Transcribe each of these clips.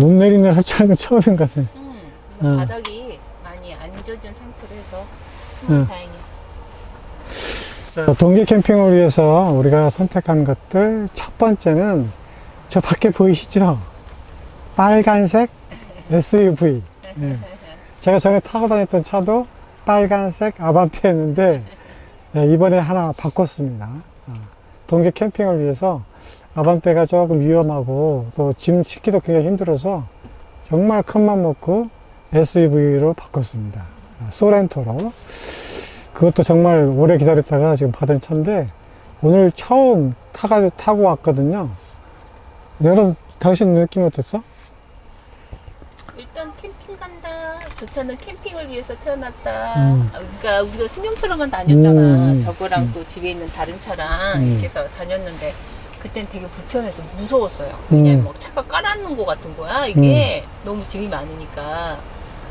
눈 내리는 설치하는 건 처음인 것 같아. 음, 응. 바닥이 많이 안 젖은 상태로 해서 정말 응. 다행이야. 자, 동계 캠핑을 위해서 우리가 선택한 것들 첫 번째는 저 밖에 보이시죠? 빨간색 SUV. 예. 제가 전에 타고 다녔던 차도 빨간색 아반떼였는데 예, 이번에 하나 바꿨습니다. 아, 동계 캠핑을 위해서 아반떼가 조금 위험하고 또 짐 싣기도 굉장히 힘들어서 정말 큰맘 먹고 SUV로 바꿨습니다. 아, 소렌토로. 그것도 정말 오래 기다렸다가 지금 받은 차인데 오늘 처음 타가, 타고 왔거든요. 여러분, 당신 느낌 어땠어? 일단 캠핑 간다. 저 차는 캠핑을 위해서 태어났다. 음. 아, 그러니까 우리가 승용차로만 다녔잖아. 음, 음, 저거랑 음. 또 집에 있는 다른 차랑 음. 이렇게 해서 다녔는데 그땐 되게 불편해서 무서웠어요. 왜냐면 음. 막 차가 깔아놓은 것 같은 거야. 이게 너무 짐이 많으니까.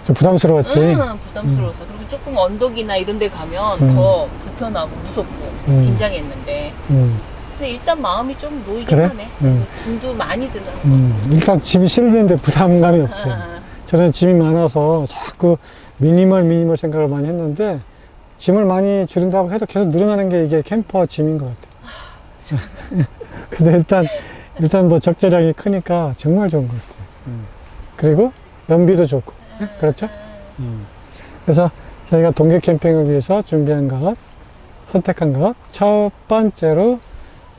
좀 부담스러웠지? 응, 부담스러워서. 그리고 조금 언덕이나 이런 데 가면 음. 더 불편하고 무섭고 음. 긴장했는데. 음, 근데 일단 마음이 좀 놓이긴 그래? 하네. 음. 짐도 많이 거. 음, 일단 짐이 실리는데 부담감이 없어요. 아, 저는 짐이 많아서 자꾸 미니멀 미니멀 생각을 많이 했는데 짐을 많이 줄인다고 해도 계속 늘어나는 게 이게 캠퍼 짐인 것 같아요. 근데 일단 일단 뭐 적재량이 크니까 정말 좋은 것 같아요. 음. 그리고 연비도 좋고 그렇죠? 음. 그래서 저희가 동계 캠핑을 위해서 준비한 것 선택한 것 첫 번째로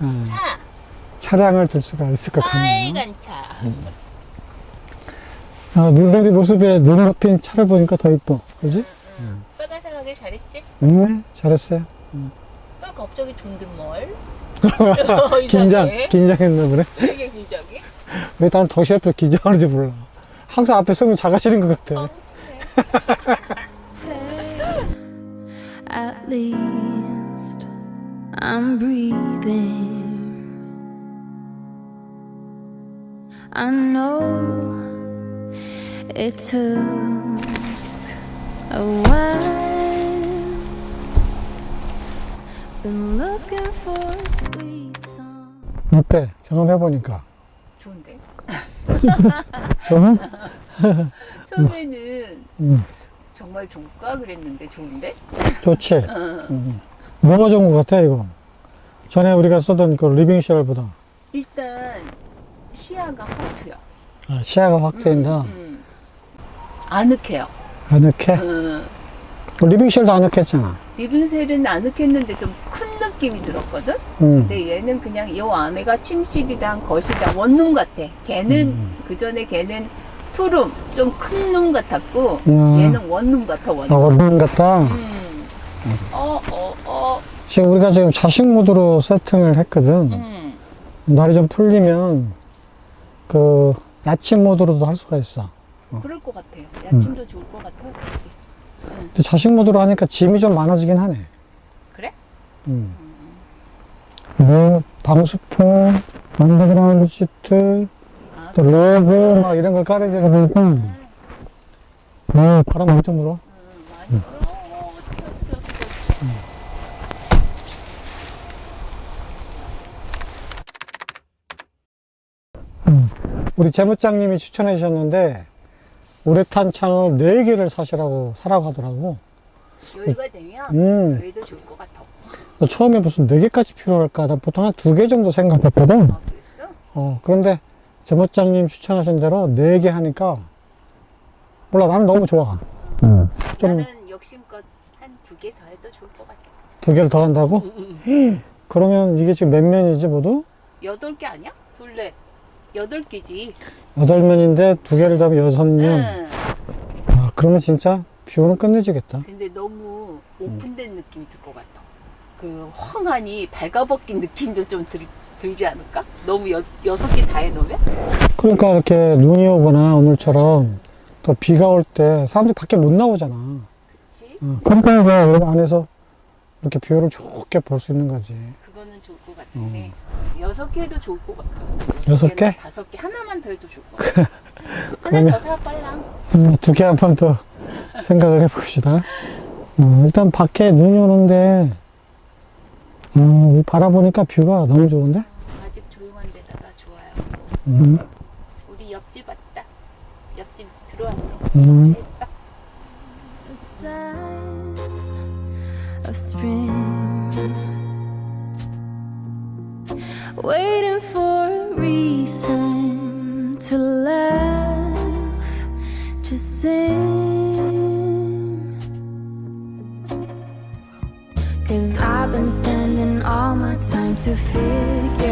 어, 차. 차량을 둘 수가 있을 것 같네요. 빨간 차. 아, 눈놀이 모습에 눈 높인 차를 보니까 더 이뻐. 그지? 응. 빨간색 하길 잘했지? 네, 잘했어요. 왜 갑자기 존댓말? 긴장, 이상해. 긴장했나 보네. 되게 긴장해? 왜 나는 덫이 앞에서 긴장하는지 몰라. 항상 앞에 서면 작아지는 것 같아. 어. At least I'm breathing. I know it took a while. 어때? 경험해보니까. 좋은데? 저는? 처음에는 음, 정말 좋을까 그랬는데 좋은데? 좋지? 응. 음. 뭐가 좋은 것 같아, 이거? 전에 우리가 쓰던 그 리빙 쉘보다 일단 시야가 확 트여. 아, 시야가 확 트인다. 음, 음. 아늑해요. 아늑해? 음. 그 리빙 쉘도 아늑했잖아. 리빙셀은 아늑했는데 좀 큰 느낌이 들었거든? 음. 근데 얘는 그냥 요 안에가 침실이랑 거실이랑 원룸 같아. 걔는 음. 그 전에 걔는 투룸 좀 큰 룸 같았고 음. 얘는 원룸 같아 아, 원룸. 원룸 같다. 음. 어, 어, 어. 지금 우리가 지금 자식 모드로 세팅을 했거든. 음. 날이 좀 풀리면 그 야침 모드로도 할 수가 있어. 그럴 것 같아요. 음. 야침도 좋을 것 같아. 근데 자식 모드로 하니까 짐이 좀 많아지긴 하네. 그래? 음. 뭐 방수포, 언더그라운드 시트, 아, 또 로고 막 이런 걸 깔아주다 보니까 어, 바람 엄청 불어. 음, 많이. 어, 뜨거, 뜨거. 우리 제무장님이 추천해 주셨는데 우레탄 창을 4개를 사시라고 사라고 하더라고. 여유가 되면 음. 여기도 좋을 것 같아. 나 처음에 무슨 4개까지 필요할까? 난 보통 한 2개 정도 생각했거든. 아, 그랬어? 어, 그런데 제모장님 추천하신 대로 4개 하니까 몰라 나는 너무 좋아. 좀두 나는 욕심껏 한 두 개 더 해도 좋을 것 같아. 개를 더 한다고? 그러면 이게 지금 몇 면이지 모두? 여덟 개 아니야? 둘레 여덟 개지. 8면인데 두 개를 더하면 6면. 응. 아, 그러면 진짜 뷰는 끝내주겠다. 근데 너무 오픈된 느낌이 들 것 같아. 그 황하니 발가벗긴 느낌도 좀 들, 들지 않을까? 너무 여, 여섯 개 다 해놓으면? 그러니까 이렇게 눈이 오거나 오늘처럼 또 비가 올 때 사람들이 밖에 못 나오잖아. 그치? 어, 그러니까 여기 안에서 이렇게 뷰를 좋게 볼 수 있는 거지. 같은데 여섯 개 해도 좋을 것 같아. 어. 여섯 개나 개? 다섯 개 하나만 더 해도 좋을 것 같아. 하나 그러면- 더사 빨랑. 음, 두 개 한 번 더 생각을 해봅시다. 어, 일단 밖에 눈이 오는데, 어, 바라보니까 뷰가 너무 좋은데? 아직 조용한 데다가 좋아요. 음, 우리 옆집 왔다. 들어왔어. 음. 했어. a sign of spring. Waiting for a reason to laugh, to sing. Cause I've been spending all my time to figure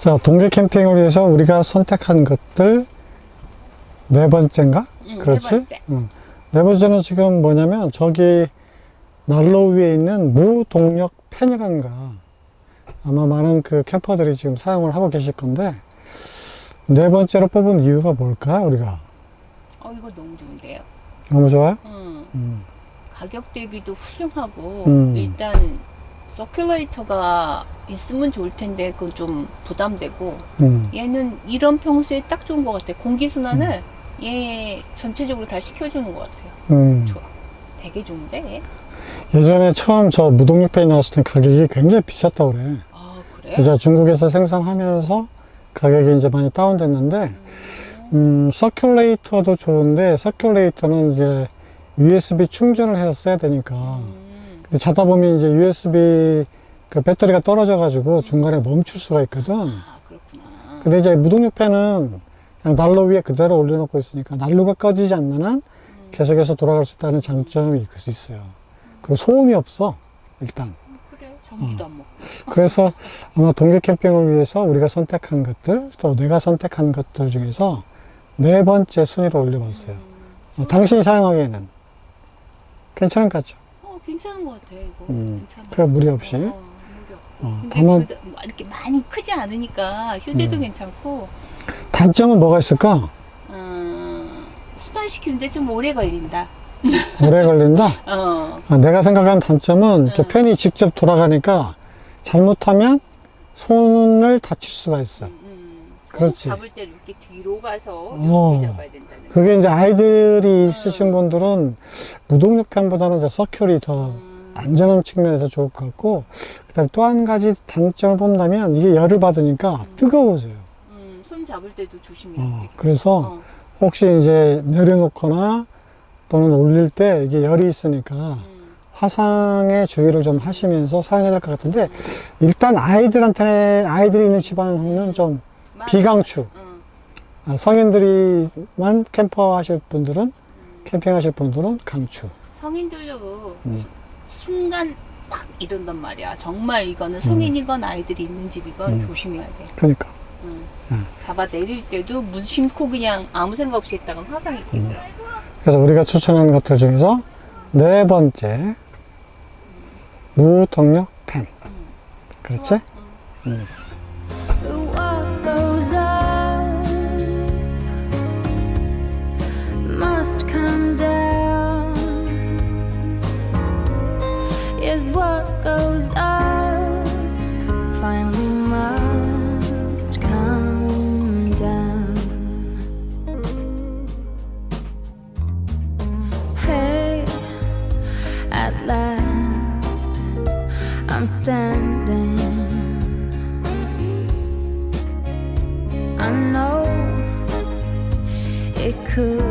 자, 동계 캠핑을 위해서 우리가 선택한 것들 네 번째인가? 응, 그렇지? 세 번째. 응. 네 번째는 지금 뭐냐면 저기 난로 위에 있는 무동력 팬이란가 아마 많은 그 캠퍼들이 지금 사용을 하고 계실 건데 네 번째로 뽑은 이유가 뭘까 우리가 어 이거 너무 좋은데요. 너무 좋아요? 음, 음. 가격 대비도 훌륭하고 음. 일단 서큘레이터가 있으면 좋을 텐데 그건 좀 부담되고 음. 얘는 이런 평소에 딱 좋은 것 같아. 공기 순환을 얘 전체적으로 다 시켜주는 것 같아요. 음. 좋아. 되게 좋은데? 얘? 예전에 처음 저 무동력 팬이 나왔을 때 가격이 굉장히 비쌌다고 그래 아 그래? 이제 중국에서 생산하면서 가격이 이제 많이 다운됐는데 음, 서큘레이터도 좋은데 서큘레이터는 이제 USB 충전을 해서 써야 되니까 음, 근데 자다 보면 이제 USB 그 배터리가 떨어져 가지고 중간에 멈출 수가 있거든 아 그렇구나. 근데 이제 무동력 팬은 그냥 난로 위에 그대로 올려놓고 있으니까 난로가 꺼지지 않는 한 음, 계속해서 돌아갈 수 있다는 장점이 있을 수 있어요 그리고 소음이 없어 일단 그래. 전기도 안 먹고. 그래서 아마 동계 캠핑을 위해서 우리가 선택한 것들, 또 내가 선택한 것들 중에서 네 번째 순위로 올려봤어요. 어, 당신이 사용하기에는 괜찮은 것 같죠? 어 괜찮은 것 같아 이거. 음, 괜찮아. 그 무리 없이. 어, 무리 없고. 어, 근데 다만 그, 이렇게 많이 크지 않으니까 휴대도 음. 괜찮고 단점은 뭐가 있을까? 음, 순환시키는데 좀 오래 걸린다. 오래 걸린다? 어. 아, 내가 생각하는 단점은 이렇게 음. 팬이 직접 돌아가니까 잘못하면 손을 다칠 수가 있어. 음, 음. 그렇지. 잡을 때 이렇게 뒤로 가서 어. 이렇게 잡아야 된다는. 거. 그게 이제 아이들이 있으신 분들은 무동력 팬보다는 이제 서큘이 더 음, 안전한 측면에서 좋을 것 같고 그다음 또한 가지 단점을 뽑는다면 이게 열을 받으니까 뜨거워져요. 음, 손 잡을 때도 조심해야 어, 돼. 그래서 어. 혹시 이제 내려놓거나 또는 올릴 때 이게 열이 있으니까 음, 화상에 주의를 좀 하시면서 사용해야 될 것 같은데 일단 아이들한테 아이들이 있는 집안은 좀. 비강추 음, 아, 성인들이만 캠퍼 하실 분들은 캠핑 하실 분들은 강추 성인들도 음. 순간 확 이런단 말이야. 정말 이거는 성인이건 아이들이 있는 집이건 음. 조심해야 돼. 그러니까 음. 음. 잡아 내릴 때도 무심코 그냥 아무 생각 없이 했다가 화상이 음. 끼더라. 그래서 우리가 추천하는 것들 중에서 네 번째 무동력 팬 그렇지? 음. The Is what goes up, finally must come down. Hey, at last, I'm standing. I know it could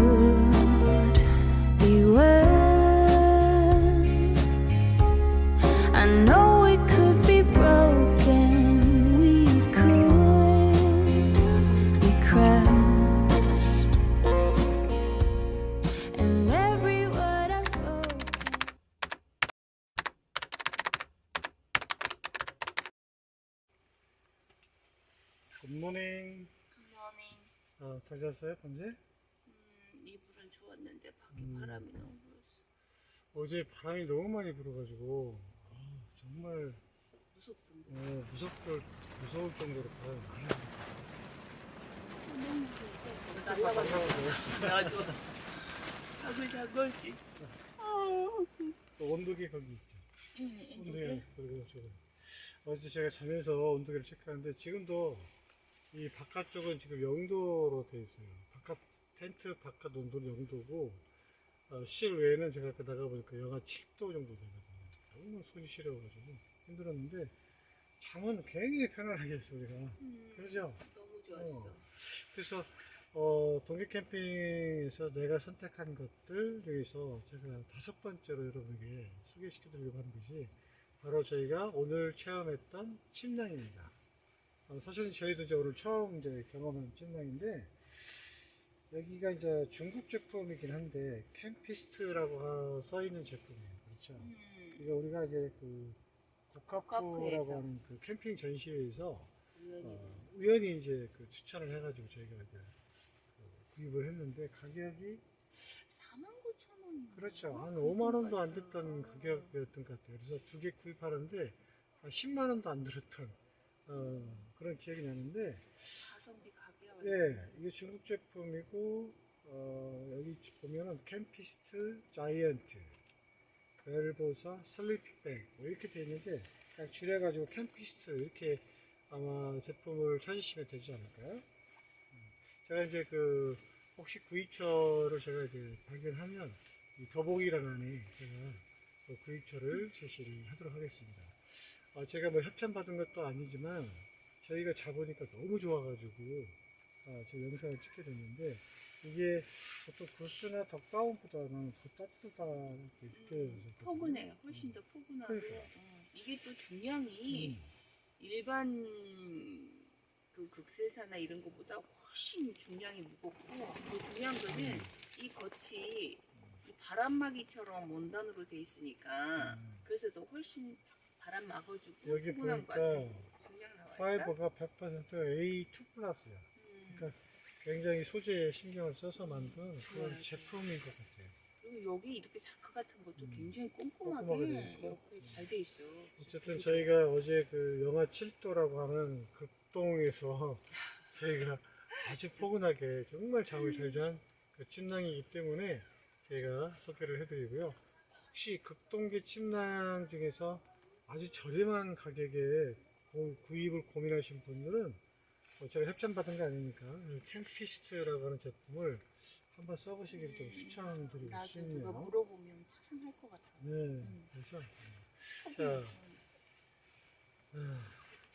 어, 잘 잤어요 범지? 음, 이불은 주웠는데 밖에 음. 바람이 너무 불었어. 어제 바람이 너무 많이 불어가지고 아, 정말 무섭던데. 어, 무섭들 무서울 정도로 바람이 많이 불어가지고 나도 밥을 잘 걸지. 또 온도계 거기 있죠 온도계 그리고 저거 어제 제가 자면서 온도계를 체크하는데 지금도 이 바깥쪽은 지금 0도로 돼 있어요 바깥 텐트 바깥 온도 영도고 어, 실외에는 제가 아까 나가 보니까 영하 7도 정도 되거든요. 너무 손이 시려가지고 힘들었는데 잠은 굉장히 편안하게 했어요 우리가. 그러죠? 너무 좋았어. 어. 그래서 어, 동계 캠핑에서 내가 선택한 것들 중에서 제가 다섯 번째로 여러분에게 소개시켜드리려고 하는 것이 바로 저희가 오늘 체험했던 침낭입니다. 어, 사실은 저희도 이제 오늘 처음 이제 경험한 침낭인데 여기가 이제 중국 제품이긴 한데 캠피스트라고 써 있는 제품이에요. 그렇죠? 음. 이거 우리가 이제 그 고카프라고. 하는 그 캠핑 전시회에서 우연히. 어, 우연히 이제 그 추천을 해가지고 저희가 이제 그 구입을 했는데 가격이 49,000원. 그렇죠 한 5만 원도 안 됐던 가격이었던 것 같아요. 그래서 두 개 구입하는데 한 10만 원도 안 들었던 어, 그런 기억이 나는데 가성비 가격. 예 이게 중국 제품이고 어, 여기 보면은 캠피스트 자이언트 벨보사 슬리핑백 뭐 이렇게 돼 있는데 그냥 줄여가지고 캠피스트 이렇게 아마 제품을 찾으시면 되지 않을까요? 음. 제가 이제 그 혹시 구입처를 제가 이제 발견하면 이 더보기란 안에 제가 그 구입처를 제시를 하도록 하겠습니다. 어, 제가 뭐 협찬 받은 것도 아니지만 저희가 잡으니까 너무 좋아가지고 아, 제 영상을 찍게 됐는데 이게 보통 구스나 덕다운보다는 더 따뜻하게 느껴져서 포근해요. 훨씬 더 포근하고. 그러니까. 어. 이게 또 중량이 음. 일반 그 극세사나 이런 것보다 훨씬 중량이 무겁고 그 중요한 거는 음. 이 겉이 이 바람막이처럼 원단으로 돼 있으니까 음. 그래서 더 훨씬 바람 막아주고 여기 것 보니까 같아요. 중량 나와 있어? 파이버가 100% A2 플러스야. 음. 그러니까 굉장히 소재에 신경을 써서 만든 그런 좋아요. 제품인 것 같아요. 그리고 여기 이렇게 자크 같은 것도 음. 굉장히 꼼꼼하게 꼼꼼하게 돼 있고. 옆에 잘 돼 있어. 어쨌든 저희가 어제 그 영하 7도라고 하는 극동에서 저희가 아주 포근하게 정말 잠을 잘 잔 그 침낭이기 때문에 저희가 소개를 해드리고요. 혹시 극동계 침낭 중에서 아주 저렴한 가격에 고- 구입을 고민하신 분들은 어, 제가 협찬 받은 게 아니니까 이 캠피스트라고 하는 제품을 한번 써보시기를 좀 추천드리고 나도 누가 싶네요. 물어보면 추천할 것 같아. 네, 그래서 포근. 자, 아,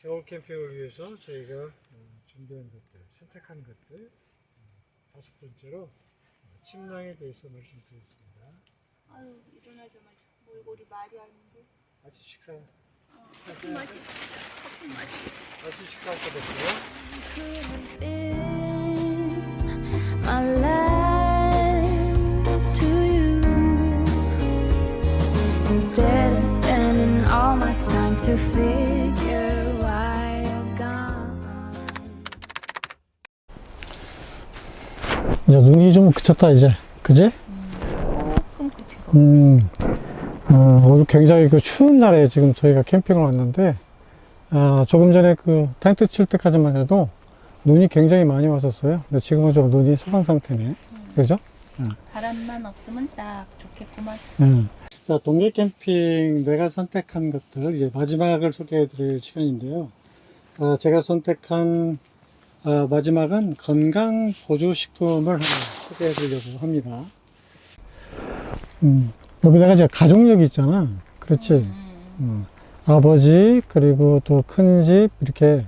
겨울 캠핑을 위해서 저희가 어, 준비한 것들, 선택한 것들 어, 다섯 번째로 어, 침낭에 대해서 말씀드렸습니다. 아유 일어나자마자 몰골이 말이 아닌데. 아침 식사, 어, 커피 마시. 커피 마시. 아침 식사할 been my last to you. Instead of spending all my time to figure why you're gone. 이제 눈이 좀 그쳤다 이제, 그지? 조금 그치고. 음, 어, 오늘 굉장히 그 추운 날에 지금 저희가 캠핑을 왔는데, 아, 조금 전에 그 텐트 칠 때까지만 해도 눈이 굉장히 많이 왔었어요. 근데 지금은 좀 눈이 소강 상태네. 그죠? 바람만 없으면 딱 좋겠구만. 예. 자, 동계 캠핑 내가 선택한 것들, 이제 마지막을 소개해 드릴 시간인데요. 아, 제가 선택한 아, 마지막은 건강 보조식품을 소개해 드리려고 합니다. 음, 여기다가 이제 가족력이 있잖아. 그렇지. 음, 아버지, 그리고 또 큰 집, 이렇게,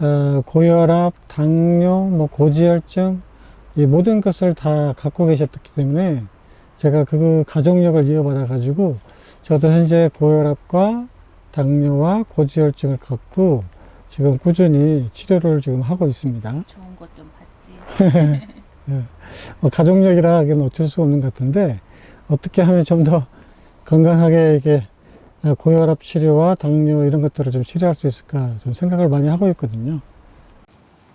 어, 고혈압, 당뇨, 뭐 고지혈증, 이 모든 것을 다 갖고 계셨기 때문에 제가 그 가족력을 이어받아 가지고 저도 현재 고혈압과 당뇨와 고지혈증을 갖고 지금 꾸준히 치료를 지금 하고 있습니다. 좋은 것 좀 봤지. 어, 가족력이라 하기는 어쩔 수 없는 것 같은데 어떻게 하면 좀 더 건강하게 이게 어, 고혈압 치료와 당뇨 이런 것들을 좀 치료할 수 있을까 좀 생각을 많이 하고 있거든요.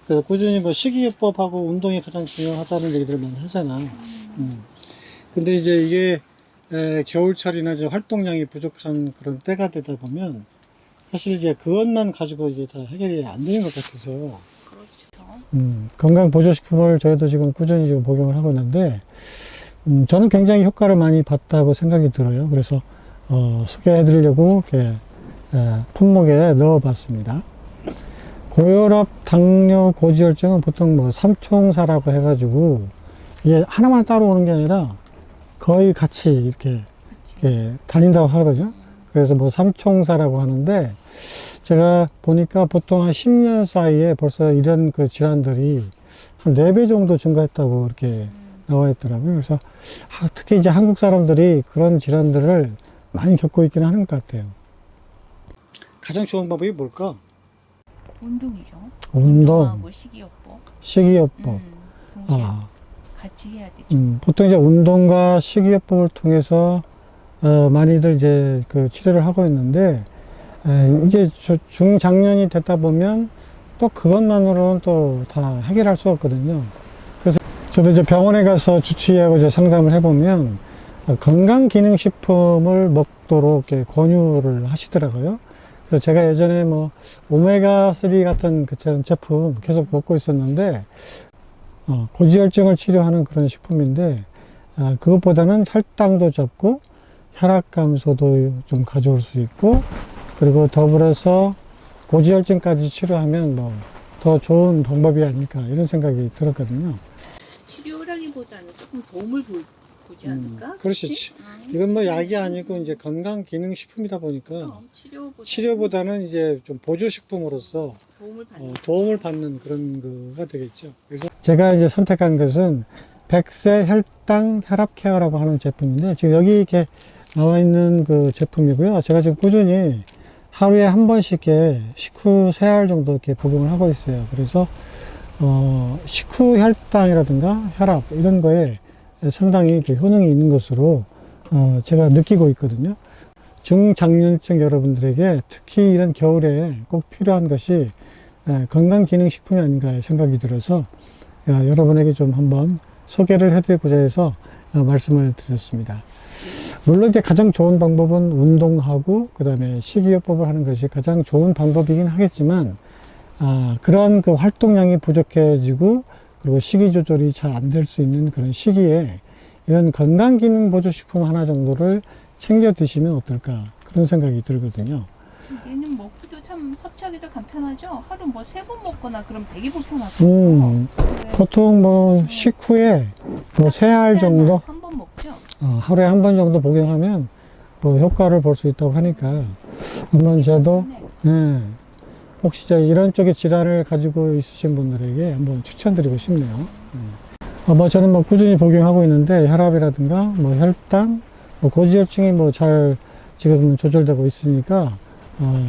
그래서 꾸준히 뭐 식이요법하고 운동이 가장 중요하다는 얘기들을 많이 하잖아. 음. 근데 이제 이게 에, 겨울철이나 이제 활동량이 부족한 그런 때가 되다 보면 사실 이제 그것만 가지고 이게 다 해결이 안 되는 것 같아서 그렇죠. 음, 건강 보조식품을 저희도 지금 꾸준히 지금 복용을 하고 있는데, 음, 저는 굉장히 효과를 많이 봤다고 생각이 들어요. 그래서, 어, 소개해 드리려고 이렇게, 에, 품목에 넣어 봤습니다. 고혈압, 당뇨, 고지혈증은 보통 뭐 삼총사라고 해가지고, 이게 하나만 따로 오는 게 아니라 거의 같이 이렇게, 이렇게 다닌다고 하거든요. 그래서 뭐 삼총사라고 하는데 제가 보니까 보통 한 10년 사이에 벌써 이런 그 질환들이 한 4배 정도 증가했다고 이렇게 나와 있더라고요. 그래서 아, 특히 이제 한국 사람들이 그런 질환들을 많이 겪고 있기는 하는 것 같아요. 가장 좋은 방법이 뭘까? 운동이죠. 운동, 운동하고 식이요법. 식이요법. 음, 동시에 아, 같이 해야 되죠. 음, 보통 이제 운동과 식이요법을 통해서 어, 많이들 이제 그 치료를 하고 있는데 에, 이제 저- 중장년이 됐다 보면 또 그것만으로는 또 다 해결할 수 없거든요. 저도 이제 병원에 가서 주치의하고 이제 상담을 해보면 어, 건강기능식품을 먹도록 이렇게 권유를 하시더라고요. 그래서 제가 예전에 뭐 오메가3 같은 그 제품 계속 먹고 있었는데 어, 고지혈증을 치료하는 그런 식품인데 아, 그것보다는 혈당도 잡고 혈압 감소도 좀 가져올 수 있고 그리고 더불어서 고지혈증까지 치료하면 뭐 더 좋은 방법이 아닐까 이런 생각이 들었거든요. 치료라기보다는 조금 도움을 보, 보지 음, 않을까? 그러시지. 아, 이건 뭐 약이 아니고 이제 건강 기능 식품이다 보니까 어, 치료보다 치료보다는 이제 좀 보조 식품으로서 도움을 받는 어, 도움을 받는 그런 거가 되겠죠. 그래서 제가 이제 선택한 것은 백세 혈당 혈압 케어라고 하는 제품인데 지금 여기 이렇게 나와 있는 그 제품이고요. 제가 지금 꾸준히 하루에 한 번씩 이렇게 식후 세 알 정도 이렇게 복용을 하고 있어요. 그래서 어, 식후 혈당이라든가 혈압 이런 거에 상당히 효능이 있는 것으로 어, 제가 느끼고 있거든요. 중장년층 여러분들에게 특히 이런 겨울에 꼭 필요한 것이 예, 건강기능식품이 아닌가 생각이 들어서 어, 여러분에게 좀 한번 소개를 해드리고자 해서 어, 말씀을 드렸습니다. 물론 이제 가장 좋은 방법은 운동하고 그 다음에 식이요법을 하는 것이 가장 좋은 방법이긴 하겠지만 아, 그런 그 활동량이 부족해지고 그리고 식이 조절이 잘 안 될 수 있는 그런 시기에 이런 건강 기능 보조 식품 하나 정도를 챙겨 드시면 어떨까 그런 생각이 들거든요. 얘는 먹기도 참 섭취하기도 간편하죠. 하루 뭐 세 번 먹거나 그럼 되게 불편하고. 음, 보통 뭐 식후에 뭐 세 알 정도 한 번 먹죠. 어, 하루에 한 번 정도 복용하면 뭐 효과를 볼 수 있다고 하니까 한번 저도 네, 혹시 저 이런 쪽의 질환을 가지고 있으신 분들에게 한번 추천드리고 싶네요. 네. 어, 뭐 저는 뭐 꾸준히 복용하고 있는데 혈압이라든가 뭐 혈당, 뭐 고지혈증이 뭐 잘 지금 조절되고 있으니까 어,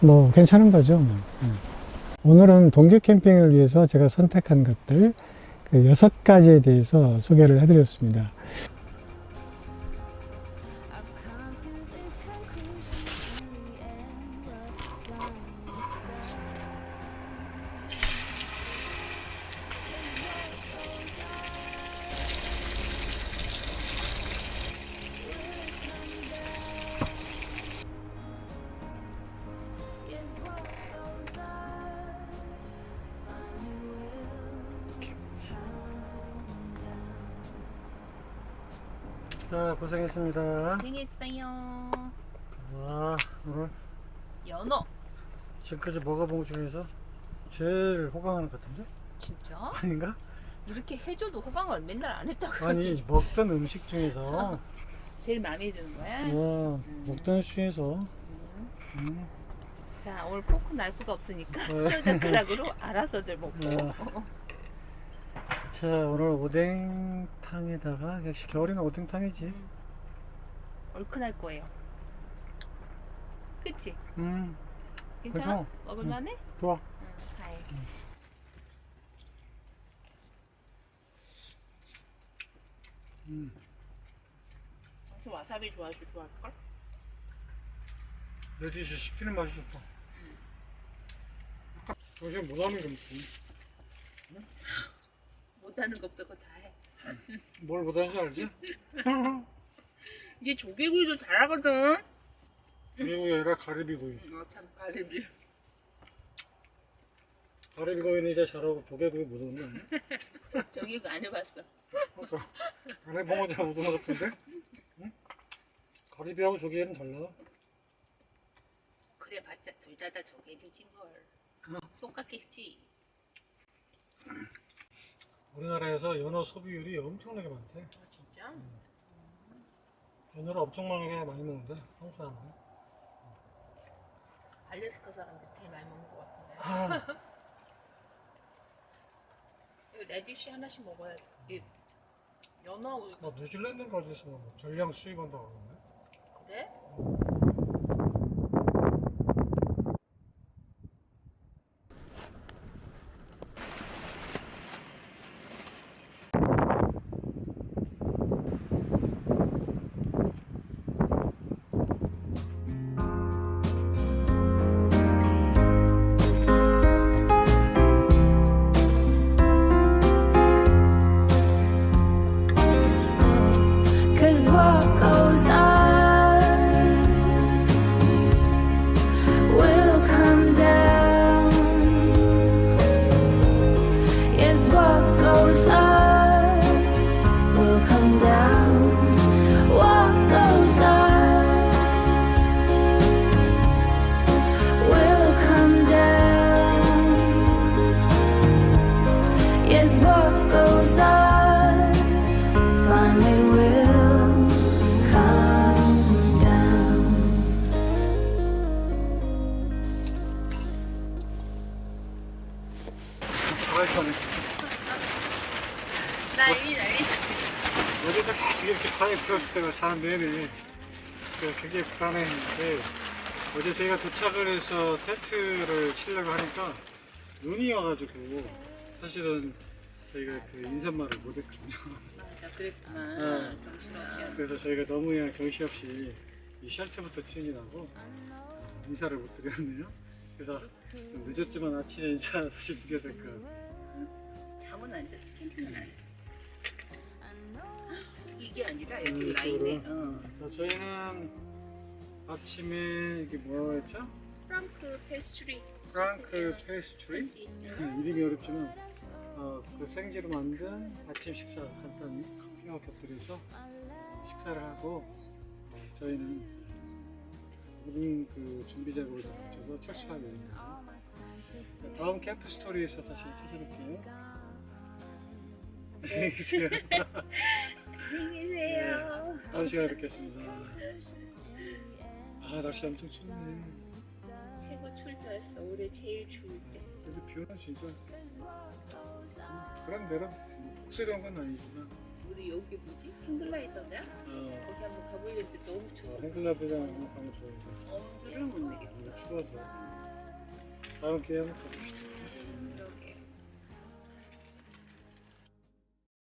뭐 괜찮은 거죠. 뭐. 네. 오늘은 동계 캠핑을 위해서 제가 선택한 것들 그 여섯 가지에 대해서 소개를 해드렸습니다. 자, 고생했습니다. 고생했어요. 와, 오늘 연어. 지금까지 먹어본 것 중에서 제일 호강하는 것 같은데? 진짜? 아닌가? 이렇게 해줘도 호강을 맨날 안 했다고 그러지. 아니, 먹던 음식 중에서, 제일 마음에 드는 거야? 와, 먹던 음식 중에서, 음, 자, 오늘 포크 날프가 없으니까 네. 수저젓가락으로 알아서들 먹고. 네. 자, 오늘 오뎅탕에다가, 역시 겨울이면 오뎅탕이지. 얼큰할 거예요. 그치? 음, 괜찮아? 그래서, 먹을만해? 좋아. 응, 다행이다. 음. 저 와사비 좋아하시 좋아할걸? 내 뒤에서 씹히는 맛이 좋다. 정신 못하는 게 무슨, 못하는 것 빼고 다 해. 뭘 못하는지 알지? 이제 조개구이도 잘하거든. 미국이 아니라 가리비구이. 어, 참 가리비. 가리비구이는 이제 잘하고 조개구이 못하는 거 아니야? 저기 안 해봤어. 그러니까 안에 봉어지가 무슨 것 같은데? 응? 가리비하고 조개는 달라. 그래 봤자 둘 다 다 조개류진 걸. 똑같겠지. 우리나라에서 연어 소비율이 엄청나게 많대. 아 진짜? 연어를 엄청나게 많이 먹는데 한국 사람들. 알래스카 사람들 되게 많이 먹는 것 같은데. 아, 이거 레디쉬 하나씩 먹어야 돼. 이 연어 뭐 뉴질랜드 어디서 뭐 전량 수입한다고 그러네. 그래? What goes up 계속 이렇게 바에 들었어요. 자는 내내. 그래서 되게 불안했는데 어제 저희가 도착을 해서 텐트를 치려고 하니까 눈이 와가지고 사실은 저희가 그 인사말을 못했거든요. 맞아 그랬구나. 네. 정신없이. 그래서 저희가 너무 그냥 정신없이 이 쉘터부터 추진하고 인사를 못 드렸네요. 그래서 좀 늦었지만 아침에 인사 다시 드려야 될것 같아요. 잠은 안 잤지. 캠핑은 안 했어. 이게 아니라 음, 여기 라인에. 어. 자, 저희는 아침에 이게 뭐라고 했죠? 프랑크 페스트리. 프랑크 페스트리? 소세지. 음, 이름이 어렵지만 어, 그 생지로 만든 아침 식사 간단히 커피와 곁들여서 식사를 하고 어, 저희는 모든 그 준비 작업을 다 마쳐서 철수하게 됩니다. 다음 캠프 스토리에서 다시 찾아뵐게요. 안녕히 계세요. 안녕히 계세요. 다음 시간에 뵙겠습니다. 아 날씨 엄청 춥네. 최고 때였어. 올해 제일 추울 때. 근데 비 오면 진짜 그런 대로 폭설한 건 아니지만 우리 여기 뭐지? 킹글라이더냐? 어, 거기 한번 가보려는데 너무 어, 추워. 헨글라드장 한번 가면 좋은데 엄두를 못 내겠어. 너무 추워서 다음 기회에 한번 가봅시다.